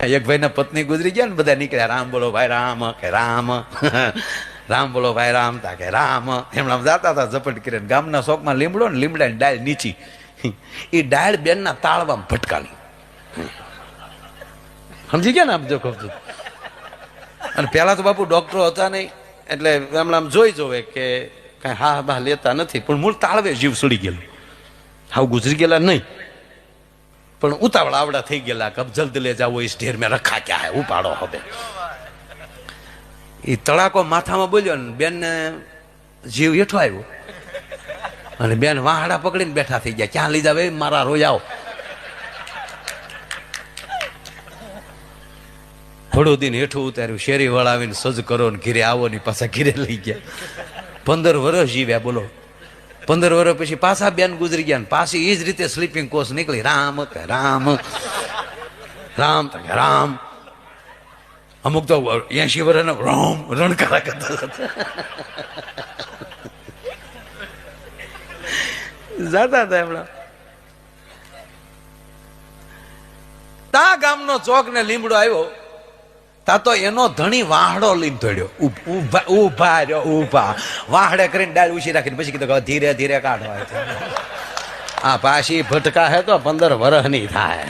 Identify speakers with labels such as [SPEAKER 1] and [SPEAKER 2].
[SPEAKER 1] એક ભાઈના પત્ની ગુજરી ગયા ને બધા નીકળ્યા રામ બોલો ભાઈ રામ કે રામ. રામ બોલો ભાઈ રામ તા કે રામ. એમણા જાતા હતા ઝપટ કરીને. ગામના શોખમાં લીમડો ને લીમડાની ડાળ નીચી. એ ડાળ બેનના તાળવામાં ભટકાણી સમજી ગયા ને આમ જો અને પહેલાં તો બાપુ ડોક્ટરો હતા નહીં એટલે એમણે આમ જોઈ જોવે કે કાંઈ હા બા લેતા નથી પણ મૂળ તાળવે જીવ સડી ગયેલું. હાવ ગુજરી ગયેલા નહીં. પણ ઉતાવળ આવડા થઈ ગયેલા કબ જલ્દ લે જાવો ઇસ ઢેર મેં રખા ક્યાં હે, ઉપાડો હવે. એ તળાકો માથામાં બોલ્યો ને બેનને જીવ હેઠો આવ્યો. અને બેન વાહડા પકડીને બેઠા થઈ ગયા. ક્યાં લઈ જાવે મારા રોજ આવો. થોડું દિન હેઠું ઉતાર્યું. શેરી વળાવીને સજ કરો ને ઘીરે આવો ને પાછા ઘીરે લઈ ગયા. પંદર વર્ષ જીવ્યા, બોલો. પંદર વર્ષ પછી પાછા બેન ગુજરી ગયા પાછી એ જ રીતે સ્લીપિંગ કોસ નીકળી. રામ કે રામ રામ કે રામ. અમુક તો એસી વર્ષના રામ રણકારા કરતા જતા હતા એમણા તા ગામનો ચોક ને લીમડો આવ્યો. તા તો એનો ધણી વાહડો લઈને તોડ્યો ઉભ- ઊભા રહ્યો, ઊભા. વાહડે કરીને ડાળ ઉછી રાખીને પછી કીધું ધીરે ધીરે કાઢો આ પાછી ભટકા હે તો પંદર વર્ષની થાય.